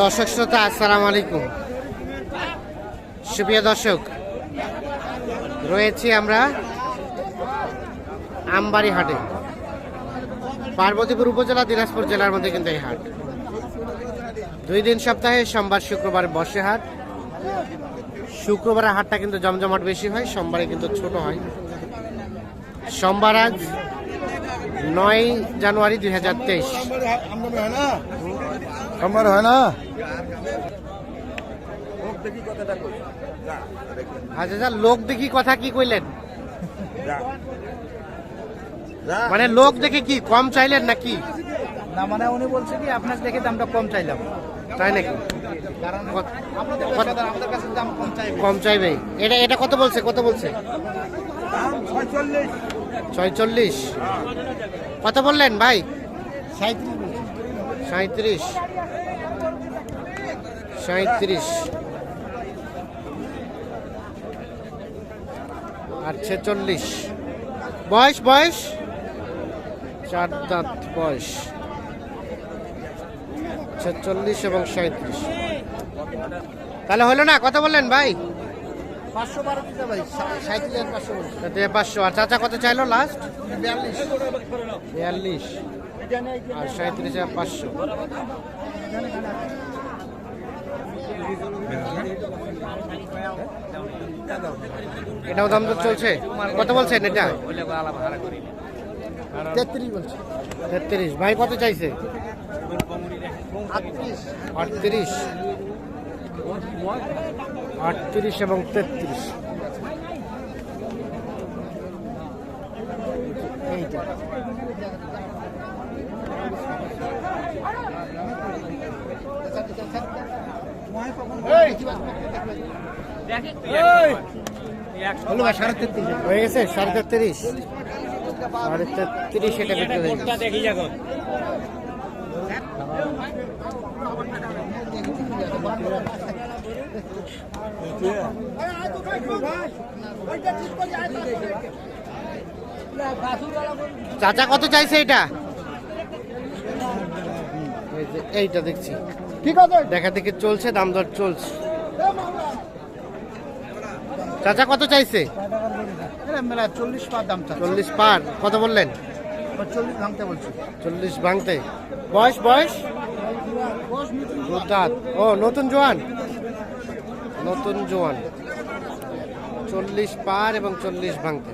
দর্শক শ্রোতা, আসসালামু আলাইকুম। সুপ্রিয় দর্শক, রয়েছি আমরা আমবাড়ি হাটে। পার্বতীপুর উপজেলা, দিনাজপুর জেলার মধ্যে কিন্তু এই হাট। দুই দিন সপ্তাহে সোমবার, শুক্রবার বসে হাট। শুক্রবারের হাটটা কিন্তু জমজমাট বেশি হয়, সোমবারে কিন্তু ছোট হয়। সোমবার আজ নয় জানুয়ারি দুই হাজার তেইশ। আমার হয় না? আচ্ছা স্যার লোক দেখি কথা কি কইলেন? মানে লোক দেখে কি কম চাইলেন নাকি? না মানে উনি বলছে কি আপনার দেখে দামটা কম চাইলাম। তাই নাকি? কম চাইবে। এটা এটা কত বলছে? কত বলছে? ছয়চল্লিশ। কত বললেন ভাই? সাঁত্রিশ সাঁত্রিশ আর ছেচল্লিশ। বয়স বয়স? চার দাঁত বয়স। ছেচল্লিশ এবং সাঁত্রিশ তাহলে হলো না? কত বললেন ভাই? পাঁচশো আর চাচা কত চাইলো লাস্ট বিয়াল্লিশ। আর সাঁত্রিশ হাজার পাঁচশো। এটাও দাম দর চলছে? কত বলছেন এটা? তেত্রিশ বলছে। তেত্রিশ। ভাই কত চাইছে? আটত্রিশ। আটত্রিশ। এবং তেত্রিশ। এইটা। হয়ে গেছে? সাড়ে তেত্রিশ। সাড়ে তেত্রিশ এটা বিক্রি হয়ে চাচা কত চাইছে এটা? এইটা দেখছি। ঠিক আছে। দেখা দেখি চলছে দাম দর চলছে। চাচা কত চাইছে? চল্লিশ পার দাম চল্লিশ পার। কত বললেন? চল্লিশ ভাঙতে বলছে। চল্লিশ ভাঙতে। বয়স বয়স? ও নতুন জোয়ান? নতুন জোয়ান। চল্লিশ পার এবং চল্লিশ ভাঙতে।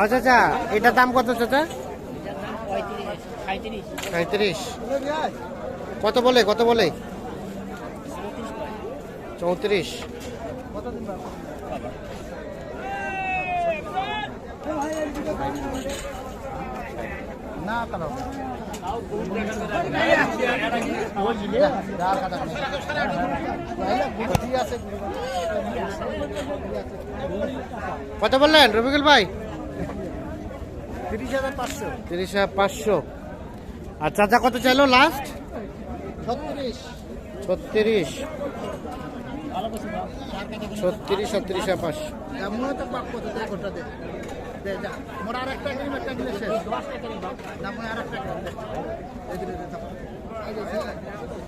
আচ্ছা আচ্ছা এটার দাম কত চাচা? সাঁত্রিশ কত বলে কত বলে? চৌত্রিশ। না আছে কত বললেন রবিকুল ভাই? তিরিশ হাজার পাঁচশো। তিরিশ হাজার পাঁচশো। আর চাচা কত চাইলো লাস্ট ছত্রিশ। ছত্রিশ। ছত্রিশ হাজার পাঁচশো মনে তো পাক কত দেখ ওটা দে দে যা মোর আর একটা কিনে একটা কিনে শেষ না মনে আর একটা কিনে দে এই দিলে দে থাক। এই যে, এই যে।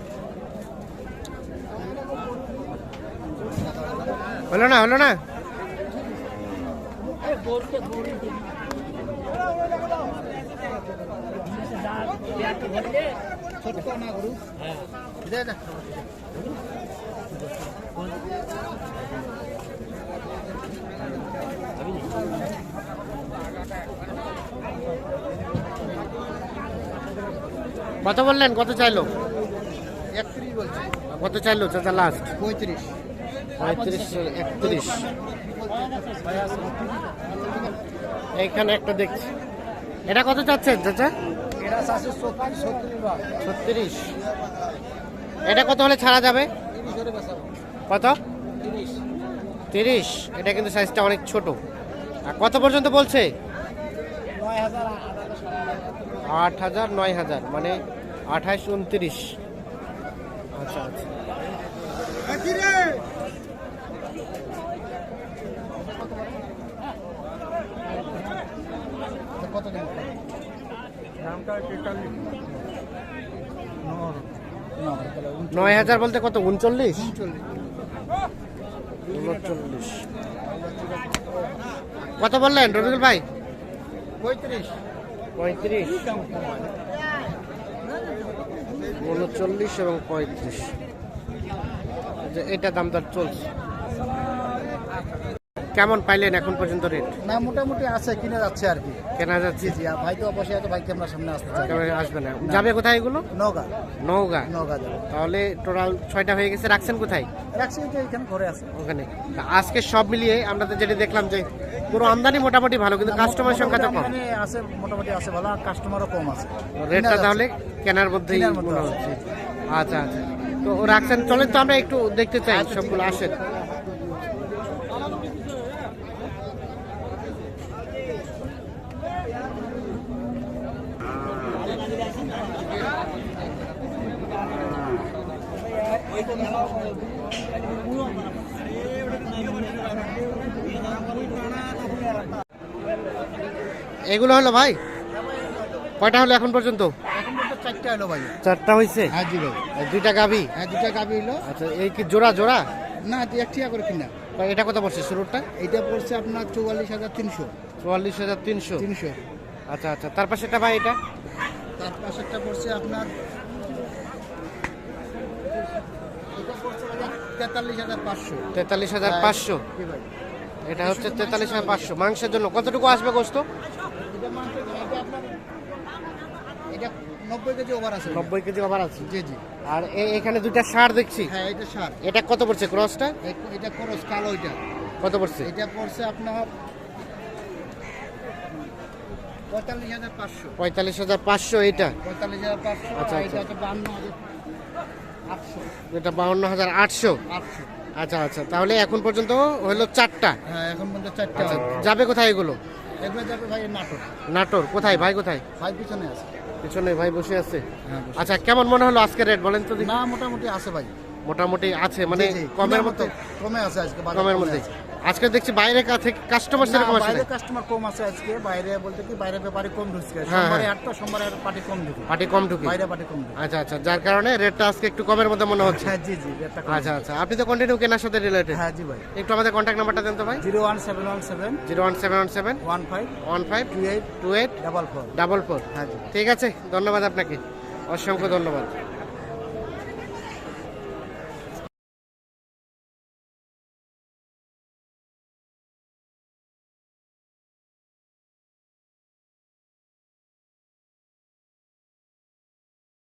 হলো না হলো না ছোট্ট না গরু দে কত বললেন? কত চাইলো? কত চাইলো? চাচা লাস্ট পঁয়ত্রিশ। পঁয়ত্রিশ একত্রিশ। এইখানে একটা দেখছি। এটা কত চাচ্ছেন চাচা? ছত্রিশ এটা কত হলে ছাড়া যাবে? কত? তিরিশ। এটা কিন্তু সাইজটা অনেক ছোট। আর কত পর্যন্ত বলছে? আট হাজার নয় হাজার। মানে আঠাইশ উনত্রিশ। আচ্ছা আচ্ছা। কত নয় হাজার বলতে কত? উনচল্লিশ? উনচল্লিশ। কত বললেন রবিকুল ভাই? পঁয়ত্রিশ। পঁয়ত্রিশ। উনচল্লিশ এবং পঁয়ত্রিশ। এটা দাম দর চলছে। কেমন পাইলেন এখন পর্যন্ত রেট না মোটামুটি আছে কিনে যাচ্ছে আর কি। কেনা যাচ্ছে? জি ভাই তো অবশ্যই আছে ভাই ক্যামেরার সামনে আসতে চাই আসবে না। যাবে কোথায় এগুলো? নওগাঁ। নগা যাবে। তাহলে টোটাল ছয়টা হয়ে গেছে রাখছেন কোথায়? রাখছি যে এখানে ঘরে আছে। ওখানে। আজকে সব মিলিয়ে আমরা তো যেটা দেখলাম যে পুরো আমদানি মোটামুটি ভালো কিন্তু কাস্টমার সংখ্যা তো কম। আছে মোটামুটি আছে ভালো আর কাস্টমারও কম আছে। রেটটা তাহলে কেনার মধ্যেই মধ্যে মনে হচ্ছে আচ্ছা আচ্ছা। তো রাখছেন চলেন তো আমরা একটু দেখতে চাই আচ্ছা, সবগুলো আসেন। এগুলো হলো ভাই? কয়টা হলো এখন পর্যন্ত? চারটা এলো ভাই। চারটা হয়েছে হ্যাঁ জি ভাই। দুইটা হ্যাঁ গাবি হইল। আচ্ছা এই কি জোড়া জোড়া? না এক ঠিকা করে কিনা। এটা কত পড়ছে শুরুটা পড়ছে আপনার চৌয়াল্লিশ হাজার তিনশো। চুয়াল্লিশ হাজার তিনশো। তিনশো। আচ্ছা আচ্ছা তার পাশেটা ভাই এটা? তার পাশেরটা পড়ছে আপনার তেতাল্লিশ হাজার পাঁচশো। তেতাল্লিশ হাজার পাঁচশো। এটা হচ্ছে তেতাল্লিশ হাজার পাঁচশো। মাংসের জন্য কতটুকু আসবে গোস্ত? এটা আপনার এটা নব্বই কেজি ওভার আছে। নব্বই কেজি আবার আছে? জি জি। আর এখানে দুইটা সার দেখছি। হ্যাঁ এটা সার। এটা কত পড়ছে? ক্রসটা? এটা খরচ কালো এটা। কত পড়ছে? এটা পড়ছে আপনার পঁয়তাল্লিশ হাজার পাঁচশো। এটা আচ্ছা, আচ্ছা। এটা বাউন্ন হাজার আটশো। আচ্ছা আচ্ছা। তাহলে এখন পর্যন্ত হলো চারটা? হ্যাঁ এখন পর্যন্ত চারটা। আচ্ছা যাবে কোথায় এগুলো? এগুলো যাবে ভাই নাটক নাটোর। কোথায়? ভাই কোথায়? ভাই পিছনে আছে। পিছনে ভাই বসে আছে? হ্যাঁ আচ্ছা কেমন মনে হলো আজকে রেট বলেন তো না মোটামুটি আছে ভাই। মোটামুটি আছে মানে। কমের মতো কমে আছে আজকে কমের মধ্যে। আজকে দেখছি বাইরে কাছে কাস্টমার সেরকম আসে বাইরে কাস্টমার কম আছে আজকে। বাইরে বলতে কি বাইরে ব্যাপারে কম ঢুকছে। হ্যাঁ, সোমবারে হ্যাঁ। তো সোমবারে পার্টি কম ঢুকে। পার্টি কম ঢুকে। বাইরে পার্টি কম ঢুকে। আচ্ছা আচ্ছা যার কারণে রেটটা আজকে একটু কমের মধ্যে মনে হচ্ছে। হ্যাঁ জি জি রেটটা কম আচ্ছা আচ্ছা আপনি তো কন্টিনিউ কেনার সাথে রিলেটেড হ্যাঁ জি ভাই। একটু আমাদের কন্ট্যাক্ট নাম্বারটা দেন তো ভাই। Zero one seven one seven zero one seven one seven one five one five two eight two eight double four double four হ্যাঁ জি। ঠিক আছে ধন্যবাদ আপনাকে। অসংখ্য ধন্যবাদ।